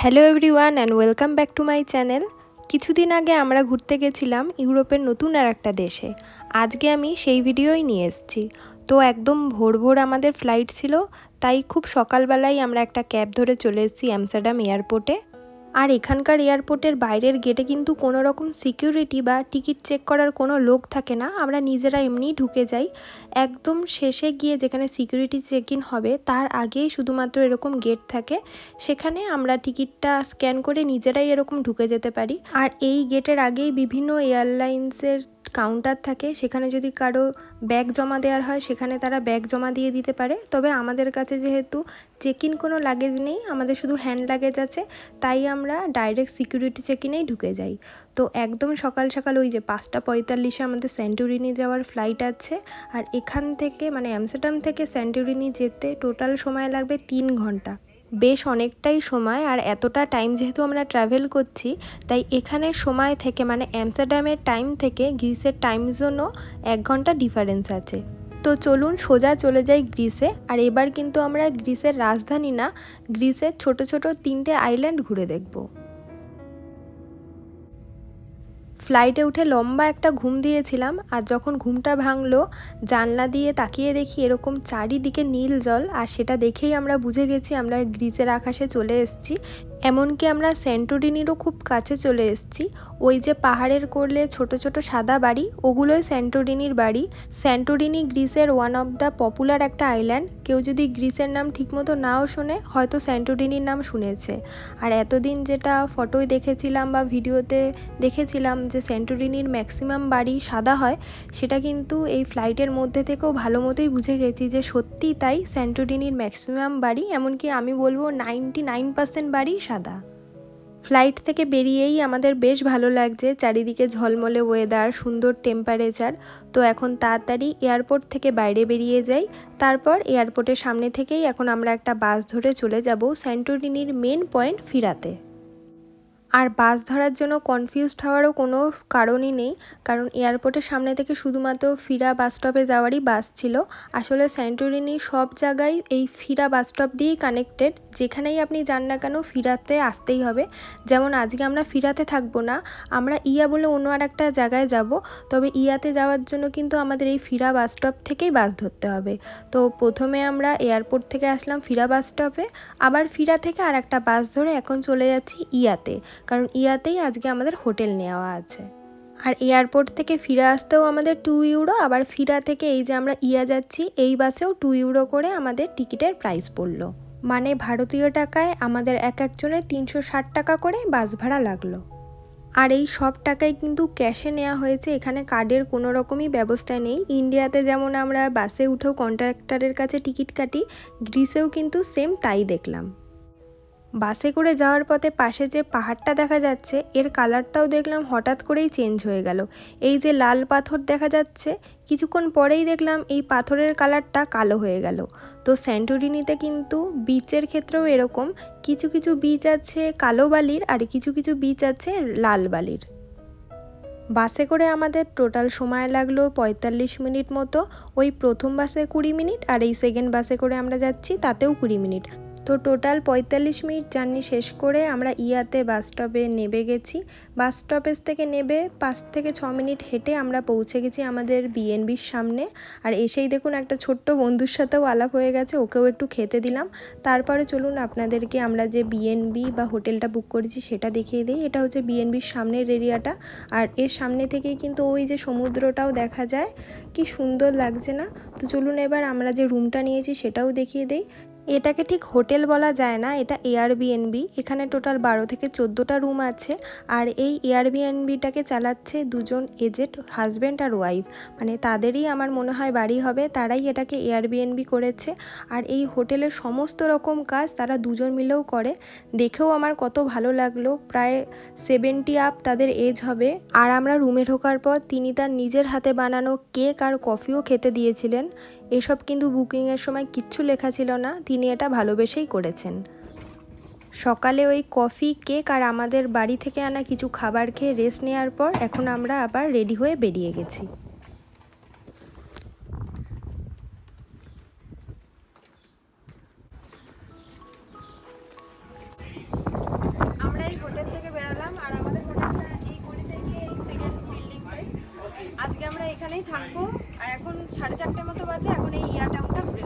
Hello everyone and welcome back to my channel কিছুদিন আগে আমরা ঘুরতে গেছিলাম ইউরোপের নতুন আর একটা দেশে। আজকে আমি সেই ভিডিওই নিয়ে এসেছি। তো একদম ভোর ভোর আমাদের ফ্লাইট ছিল, তাই খুব সকালবেলাই আমরা একটা ক্যাব ধরে চলে এসেছি অ্যামস্টারডাম এয়ারপোর্টে আর এখানকার এয়ারপোর্টের বাইরের গেটে কিন্তু কোনো রকম সিকিউরিটি বা টিকিট চেক করার কোনো লোক থাকে না। আমরা নিজেরা এমনিই ঢুকে যাই। একদম শেষে গিয়ে যেখানে সিকিউরিটি চেক ইন হবে, তার আগেই শুধুমাত্র এরকম গেট থাকে। সেখানে আমরা টিকিটটা স্ক্যান করে নিজেরাই এরকম ঢুকে যেতে পারি। আর এই গেটের আগেই বিভিন্ন এয়ারলাইন্সের কাউন্টার থাকে, সেখানে যদি কারও ব্যাগ জমা দেওয়ার হয়, সেখানে তারা ব্যাগ জমা দিয়ে দিতে পারে। তবে আমাদের কাছে যেহেতু চেক ইন কোনো লাগেজ নেই, আমাদের শুধু হ্যান্ড লাগেজ আছে, তাই আমরা ডাইরেক্ট সিকিউরিটি চেক ইনেই ঢুকে যাই। তো একদম সকাল সকাল ওই যে পাঁচটা পঁয়তাল্লিশে আমাদের সেন্টুরিনি যাওয়ার ফ্লাইট আছে, আর এখান থেকে মানে অ্যামস্টারডাম থেকে সেন্টুরিনি যেতে টোটাল সময় লাগবে তিন ঘণ্টা। বেশ অনেকটাই সময় আর এতটা টাইম যেহেতু আমরা ট্রাভেল করছি, তাই এখানের সময় থেকে মানে অ্যামস্টারডামের টাইম থেকে গ্রিসের টাইম জন্য এক ঘণ্টা ডিফারেন্স আছে। তো চলুন সোজা চলে যাই গ্রিসে আর এবার কিন্তু আমরা গ্রিসের রাজধানী না গ্রিসের ছোট ছোট তিনটে আইল্যান্ড ঘুরে দেখব। ফ্লাইটে উঠে লম্বা একটা ঘুম দিয়েছিলাম আর যখন ঘুমটা ভাঙলো, জানলা দিয়ে তাকিয়ে দেখি এরকম চারিদিকে নীল জল আর সেটা দেখেই আমরা বুঝে গেছি আমরা গ্রিজের আকাশে চলে এসেছি। এমনকি আমরা সেন্টোরিনিরও খুব কাছে চলে এসেছি। ওই যে পাহাড়ের করলে ছোট ছোট সাদা বাড়ি, ওগুলোই সেন্টোরিনির বাড়ি। সেন্টোরিনি গ্রিসের ওয়ান অফ দ্য পপুলার একটা আইল্যান্ড কেউ যদি গ্রিসের নাম ঠিকমতো নাও শোনে, হয়তো সেন্টোরিনির নাম শুনেছে। আর এতদিন যেটা ফটোয় দেখেছিলাম বা ভিডিওতে দেখেছিলাম যে সেন্টোরিনির ম্যাক্সিমাম বাড়ি সাদা হয়, সেটা কিন্তু এই ফ্লাইটের মধ্যে থেকেও ভালো মতোই বুঝে গেছি যে সত্যি তাই সেন্টোরিনির ম্যাক্সিমাম বাড়ি। এমনকি আমি বলব নাইনটি নাইন পার্সেন্ট বাড়ি সাদা। ফ্লাইট থেকে বেরিয়েই আমাদের বেশ ভালো লাগছে চারিদিকে ঝলমলে ওয়েদার সুন্দর টেম্পারেচার তো এখন তাড়াতাড়ি এয়ারপোর্ট থেকে বাইরে বেরিয়ে যাই। তারপর এয়ারপোর্টের সামনে থেকেই এখন আমরা একটা বাস ধরে চলে যাব স্যান্টোরিনির মেন পয়েন্ট ফিরাতে। আর বাস ধরার জন্য কনফিউজড হওয়ারও কোনো কারণই নেই। কারণ এয়ারপোর্টের সামনে থেকে শুধুমাত্র ফিরা বাস স্টপে যাওয়ারই বাস ছিল। আসলে স্যান্টোরিনি সব জায়গায় এই ফিরা বাস স্টপ দিয়েই কানেক্টেড যেখানেই আপনি যান না কেন ফিরাতে আসতেই হবে। যেমন আজকে আমরা ফিরাতে থাকব না, আমরা ইয়া বলে অন্য আর একটা জায়গায় যাব। তবে ইয়াতে যাওয়ার জন্য কিন্তু আমাদের এই ফিরা বাস স্টপ থেকেই বাস ধরতে হবে। তো প্রথমে আমরা এয়ারপোর্ট থেকে আসলাম ফিরা বাস স্টপে আবার ফিরা থেকে আর একটা বাস ধরে এখন চলে যাচ্ছি ইয়াতে। কারণ ইয়াতেই আজকে আমাদের হোটেল নেওয়া আছে। আর এয়ারপোর্ট থেকে ফিরে আসতেও আমাদের টু ইউরো আবার ফিরা থেকে এই যে আমরা ইয়া যাচ্ছি, এই বাসেও টু ইউরো করে আমাদের টিকিটের প্রাইস পড়ল। মানে ভারতীয় টাকায় আমাদের এক একজনের তিনশো ষাট টাকা করে বাস ভাড়া লাগল। আর এই সব টাকাই কিন্তু ক্যাশে নেওয়া হয়েছে, এখানে কার্ডের কোনো রকমই ব্যবস্থা নেই। ইন্ডিয়াতে যেমন আমরা বাসে উঠেও কন্ট্রাক্টরের কাছে টিকিট কাটি গ্রিসেও কিন্তু সেম তাই দেখলাম। বাসে করে যাওয়ার পথে পাশে যে পাহাড়টা দেখা যাচ্ছে, এর কালারটাও দেখলাম হঠাৎ করেই চেঞ্জ হয়ে গেল। এই যে লাল পাথর দেখা যাচ্ছে, কিছুক্ষণ পরেই দেখলাম এই পাথরের কালারটা কালো হয়ে গেল। তো স্যান্টোরিনিতে কিন্তু বিচের ক্ষেত্রেও এরকম, কিছু কিছু বিচ আছে কালো বালির আর কিছু কিছু বিচ আছে লাল বালির। বাসে করে আমাদের টোটাল সময় লাগল পঁয়তাল্লিশ মিনিট মতো, ওই প্রথম বাসে কুড়ি মিনিট আর এই সেকেন্ড বাসে করে আমরা যাচ্ছি তাতেও কুড়ি মিনিট। তো টোটাল পঁয়তাল্লিশ মিনিট জার্নি শেষ করে আমরা ইয়াতে বাস স্টপে নেবে গেছি। বাস স্টপেজ থেকে নেবে পাঁচ থেকে ছ মিনিট হেঁটে আমরা পৌঁছে গেছি আমাদের বিএনবির সামনে। আর এসেই দেখুন একটা ছোট্ট বন্ধুর সাথেও আলাপ হয়ে গেছে, ওকেও একটু খেতে দিলাম। তারপরে চলুন আপনাদেরকে আমরা যে বিএনবি বা হোটেলটা বুক করেছি সেটা দেখিয়ে দিই। এটা হচ্ছে বিএনবির সামনের এরিয়াটা। আর এর সামনে থেকেই কিন্তু ওই যে সমুদ্রটাও দেখা যায়। কি সুন্দর লাগছে না? তো চলুন এবার আমরা যে রুমটা নিয়েছি সেটাও দেখিয়ে দিই। এটাকে ঠিক হোটেল বলা যায় না, এটা এয়ারবিএনবি এখানে টোটাল বারো থেকে চোদ্দোটা রুম আছে। আর এই এয়ারবিএনবিটাকে চালাচ্ছে দুজন এজেড হাজব্যান্ড আর ওয়াইফ মানে তাদেরই আমার মনে হয় বাড়ি হবে, তারাই এটাকে এয়ারবিএনবি করেছে। আর এই হোটেলের সমস্ত রকম কাজ তারা দুজন মিলেও করে। দেখেও আমার কত ভালো লাগল। প্রায় সেভেন্টি আপ তাদের এজ হবে। আর আমরা রুমে ঢোকার পর তিনি তার নিজের হাতে বানানো কেক আর কফিও খেতে দিয়েছিলেন। এসব কিন্তু বুকিংয়ের সময় কিচ্ছু লেখা ছিল না। তিনি এটা ভালোবেসেই করেছেন। সকালে ওই কফি, কেক আর আমাদের বাড়ি থেকে আনা কিছু খাবার খেয়ে রেস্ট নেওয়ার পর এখন আমরা আবার রেডি হয়ে বেরিয়ে গেছি। আমরা এখানেই থাকব। সাড়ে চারটে মতো বাজে, এখন এই ঘুরে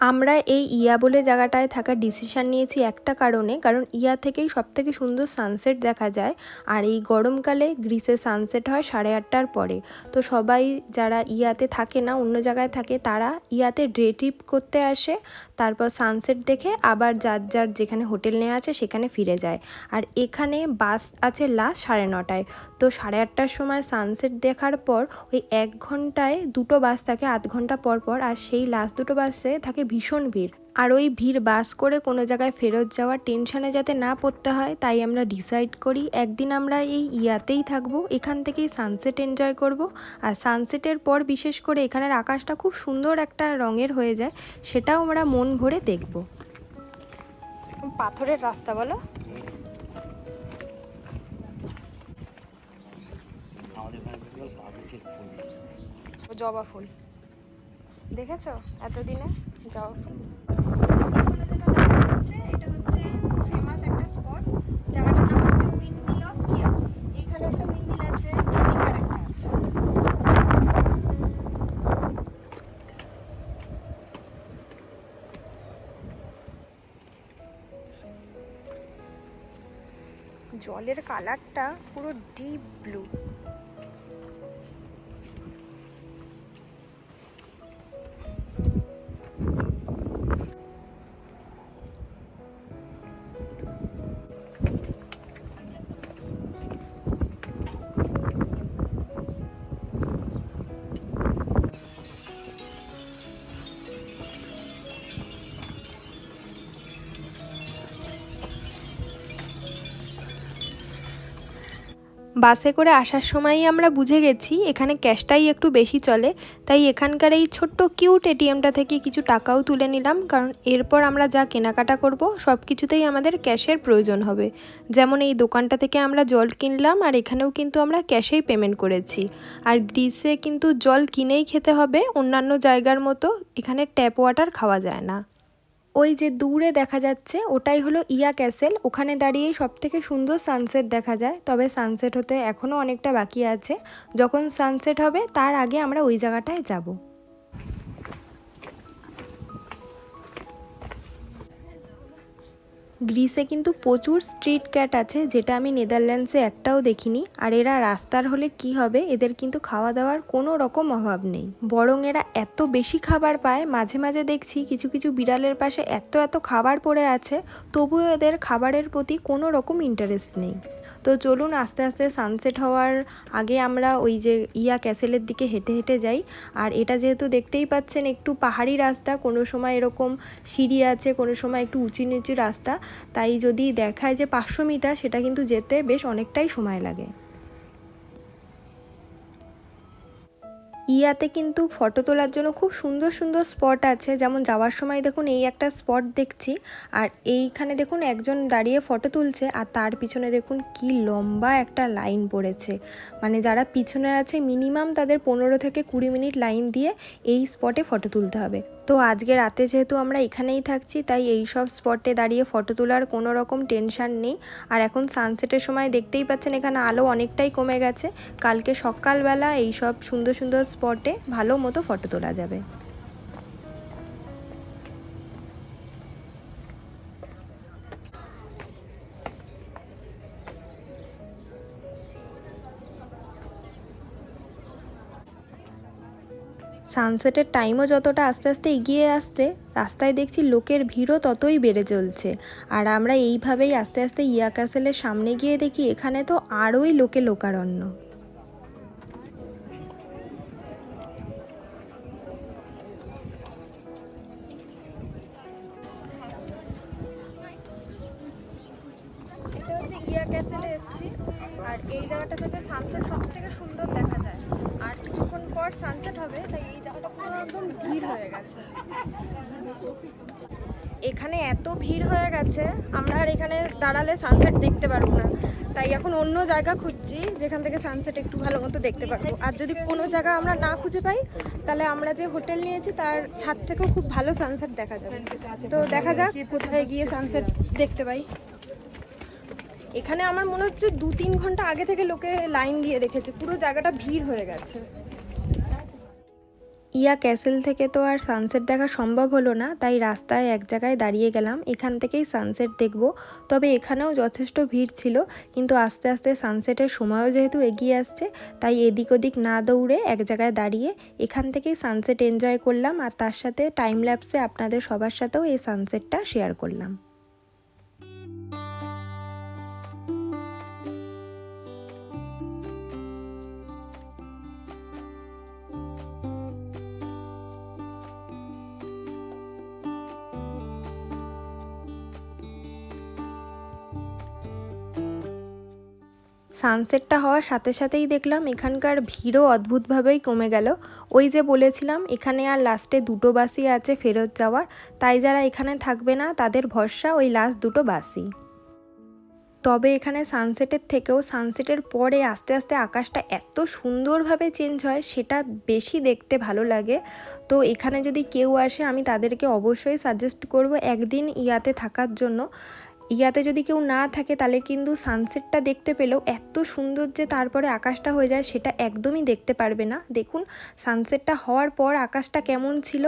আমরা এই ইয়া বলে জায়গাটায় থাকার ডিসিশান নিয়েছি একটা কারণে, কারণ ইয়া থেকেই সব থেকে সুন্দর সানসেট দেখা যায়, আর এই গরমকালে গ্রিসে সানসেট হয় সাড়ে আটটার পরে। তো সবাই যারা ইয়াতে থাকে না, অন্য জায়গায় থাকে, তারা ইয়াতে ডে ট্রিপ করতে আসে। তারপর সানসেট দেখে আবার যার যার যেখানে হোটেল নেওয়া আছে সেখানে ফিরে যায়। আর এখানে বাস আছে লাস্ট সাড়ে নটায়। তো সাড়ে আটটার সময় সানসেট দেখার পর ওই এক ঘন্টায় দুটো বাস থাকে আধ ঘণ্টা পর পর, আর সেই লাস্ট দুটো বাসে থাকে ভীষণ ভিড়। আর ওই ভিড় বাস করে কোনো জায়গায় ফেরত যাওয়ার টেনশনে যাতে না পড়তে হয় তাই আমরা ডিসাইড করি একদিন আমরা এই ইয়াতেই থাকব এখান থেকেই সানসেট এনজয় করব। আর সানসেটের পর বিশেষ করে এখানের আকাশটা খুব সুন্দর একটা রঙের হয়ে যায় সেটাও আমরা মন ভরে দেখব। পাথরের রাস্তা বলো। জবা ফুল। দেখেছ? এতদিনে জবা ফুল। এটা হচ্ছে ফেমাস একটা স্পট জায়গাটার নাম হচ্ছে উইন্ডমিল অফ কিয়া এখানে একটা উইন্ডমিল আছে এদিকে আর একটা আছে। জলের কালারটা পুরো ডিপ ব্লু বাসে করে আসার সময়ই আমরা বুঝে গেছি, এখানে ক্যাশটাই একটু বেশি চলে। তাই এখানকার এই ছোট্ট কিউট এটিএমটা থেকে কিছু টাকাও তুলে নিলাম, কারণ এরপর আমরা যা কেনাকাটা করব সব কিছুতেই আমাদের ক্যাশের প্রয়োজন হবে। যেমন এই দোকানটা থেকে আমরা জল কিনলাম, আর এখানেও কিন্তু আমরা ক্যাশেই পেমেন্ট করেছি। আর গ্রিসে কিন্তু জল কিনেই খেতে হবে, অন্যান্য জায়গার মতো, এখানে ট্যাপ ওয়াটার খাওয়া যায় না। ওই যে দূরে দেখা যাচ্ছে, ওটাই হলো ইয়া ক্যাসেল। ওখানে দাঁড়িয়েই সব থেকে সুন্দর সানসেট দেখা যায়, তবে সানসেট হতে এখনও অনেকটা বাকি আছে। যখন সানসেট হবে, তার আগে আমরা ওই জায়গাটায় যাব। গ্রিসে কিন্তু প্রচুর স্ট্রিট ক্যাট আছে, যেটা আমি নেদারল্যান্ডসে একটাও দেখিনি। আর এরা রাস্তার হলে কি হবে, এদের কিন্তু খাওয়া দাওয়ার কোনো রকম অভাব নেই। বরং এরা এত বেশি খাবার পায়, মাঝে মাঝে দেখছি কিছু কিছু বিড়ালের পাশে এত এত খাবার পড়ে আছে, তবুও এদের খাবারের প্রতি কোনো রকম ইন্টারেস্ট নেই। তো চলুন আস্তে আস্তে সানসেট হওয়ার আগে আমরা ওই যে ইয়া ক্যাসেলের দিকে হেঁটে হেঁটে যাই। আর এটা যেহেতু দেখতেই পাচ্ছেন, একটু পাহাড়ি রাস্তা, কোনো সময় এরকম সিঁড়ি আছে, কোনো সময় একটু উঁচু নিচু রাস্তা। তাই যদি দেখায় যে পাঁচশো মিটার, সেটা কিন্তু যেতে বেশ অনেকটাই সময় লাগে। ইয়াতে কিন্তু ফটো তোলার জন্য খুব সুন্দর সুন্দর স্পট আছে। যেমন যাওয়ার সময় দেখুন এই একটা স্পট দেখছি, আর এইখানে দেখুন একজন দাঁড়িয়ে ফটো তুলছে, আর তার পিছনে দেখুন কি লম্বা একটা লাইন পড়েছে। মানে যারা পিছনে আছে মিনিমাম তাদের পনেরো থেকে কুড়ি মিনিট লাইন দিয়ে এই স্পটে ফটো তুলতে হবে। তো আজকে রাতে যেহেতু আমরা এখানেই থাকছি, তাই এই সব স্পটে দাঁড়িয়ে ফটো তোলার কোনো রকম টেনশান নেই। আর এখন সানসেটের সময় দেখতেই পাচ্ছেন এখানে আলো অনেকটাই কমে গেছে। কালকে সকালবেলা এই সব সুন্দর সুন্দর স্পটে ভালো মতো ফটো তোলা যাবে। সানসেটের টাইমও যতটা আস্তে আস্তে এগিয়ে আসছে, রাস্তায় দেখছি লোকের ভিড়ও ততই বেড়ে চলছে। আর আমরা এইভাবেই আস্তে আস্তে ইয়া ক্যাসেলের সামনে গিয়ে দেখি এখানে তো আরোই লোকে লোকারণ্য। আর এই জায়গাটা থেকে সানসেট সব থেকে সুন্দর দেখা যায়। আর কিছুক্ষণ পর সানসেট হবে, তাই ভিড় হয়ে গেছে এখানে এত ভিড় হয়ে গেছে, আমরা আর এখানে দাঁড়ালে সানসেট দেখতে পারব না। তাই এখন অন্য জায়গা খুঁজছি, যেখান থেকে সানসেট একটু ভালো মতো দেখতে পারব। আর যদি কোনো জায়গা আমরা না খুঁজে পাই, তাহলে আমরা যে হোটেল নিয়েছি, তার ছাদ থেকেও খুব ভালো সানসেট দেখা যাবে। তো দেখা যাক কোথায় গিয়ে সানসেট দেখতে পাই। এখানে আমার মনে হচ্ছে দু তিন ঘণ্টা আগে থেকে লোকে লাইন দিয়ে রেখেছে, পুরো জায়গাটা ভিড় হয়ে গেছে। ইয়া ক্যাসেল থেকে তো আর সানসেট দেখা সম্ভব হলো না, তাই রাস্তায় এক জায়গায় দাঁড়িয়ে গেলাম। এখান থেকেই সানসেট দেখব। তবে এখানেও যথেষ্ট ভিড় ছিল, কিন্তু আস্তে আস্তে সানসেটের সময়ও যেহেতু এগিয়ে আসছে, তাই এদিক ওদিক না দৌড়ে এক জায়গায় দাঁড়িয়ে এখান থেকেই সানসেট এনজয় করলাম। আর তার সাথে টাইম ল্যাপসে আপনাদের সবার সাথেও এই সানসেটটা শেয়ার করলাম। সানসেটটা হওয়ার সাথে সাথেই দেখলাম এখানকার ভিড়ও অদ্ভুতভাবেই কমে গেল। ওই যে বলেছিলাম, এখানে আর লাস্টে দুটো বাসই আছে ফেরত যাওয়ার। তাই যারা এখানে থাকবে না, তাদের ভরসা ওই লাস্ট দুটো বাসই। তবে এখানে সানসেটের থেকেও, সানসেটের পরে আস্তে আস্তে আকাশটা এত সুন্দরভাবে চেঞ্জ হয়, সেটা বেশি দেখতে ভালো লাগে। তো এখানে যদি কেউ আসে, আমি তাদেরকে অবশ্যই সাজেস্ট করব একদিন ইয়াতে থাকার জন্য। ইয়াতে যদি কেউ না থাকে, তাহলে কিন্তু সানসেটটা দেখতে পেলেও এত সুন্দর যে তারপরে আকাশটা হয়ে যায়, সেটা একদমই দেখতে পারবে না। দেখুন সানসেটটা হওয়ার পর আকাশটা কেমন ছিল।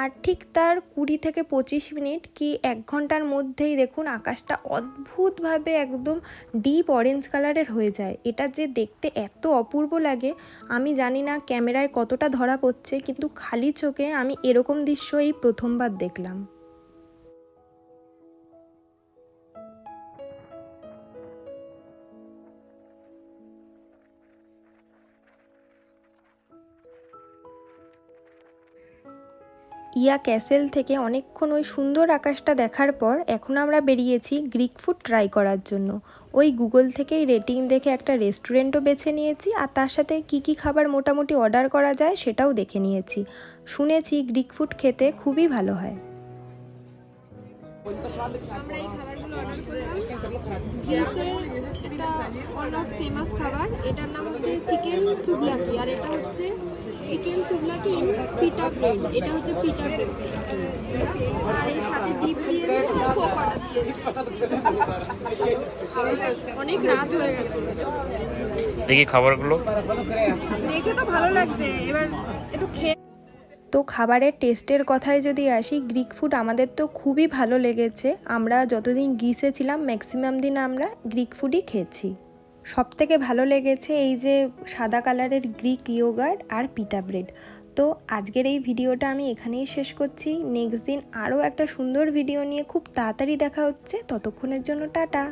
আর ঠিক তার কুড়ি থেকে পঁচিশ মিনিট কি এক ঘণ্টার মধ্যেই দেখুন, আকাশটা অদ্ভুতভাবে একদম ডিপ অরেঞ্জ কালারের হয়ে যায়। এটা যে দেখতে এত অপূর্ব লাগে, আমি জানি না ক্যামেরায় কতটা ধরা পড়ছে, কিন্তু খালি চোখে আমি এরকম দৃশ্য এই প্রথমবার দেখলাম। ইয়া ক্যাসেল থেকে অনেকক্ষণ ওই সুন্দর আকাশটা দেখার পর এখন আমরা বেরিয়েছি গ্রিক ফুড ট্রাই করার জন্য। ওই গুগল থেকেই রেটিং দেখে একটা রেস্টুরেন্টও বেছে নিয়েছি আর তার সাথে কি কি খাবার মোটামুটি অর্ডার করা যায় সেটাও দেখে নিয়েছি। শুনেছি গ্রিক ফুড খেতে খুবই ভালো হয়। এটার নাম হচ্ছে চিকেন সুবলাকি আর এটা হচ্ছে চিকেন সুবলাকি পিটা ব্রেড এটা হচ্ছে পিটা ব্রেড আর এর সাথে ডিপ দিয়েছে আর পকোড়া। দিয়েছে অনেক রাত হয়ে গেছে। দেখি খাবারগুলো। দেখে তো ভালো লাগছে। এবার একটু খেয়ে তো খাবারের টেস্টের কথায় যদি আসি গ্রিক ফুড আমাদের তো খুবই ভালো লেগেছে। আমরা যতদিন গ্রিসে ছিলাম ম্যাক্সিমাম দিন আমরা গ্রিক ফুডই খেয়েছি। সব থেকে ভালো লেগেছে এই যে সাদা কালারের গ্রিক ইয়োগার্ট আর পিটা ব্রেড। তো আজকের এই ভিডিওটা আমি এখানেই শেষ করছি। নেক্সট দিন আরও একটা সুন্দর ভিডিও নিয়ে খুব তাড়াতাড়ি দেখা হচ্ছে। ততক্ষণের জন্য টাটা।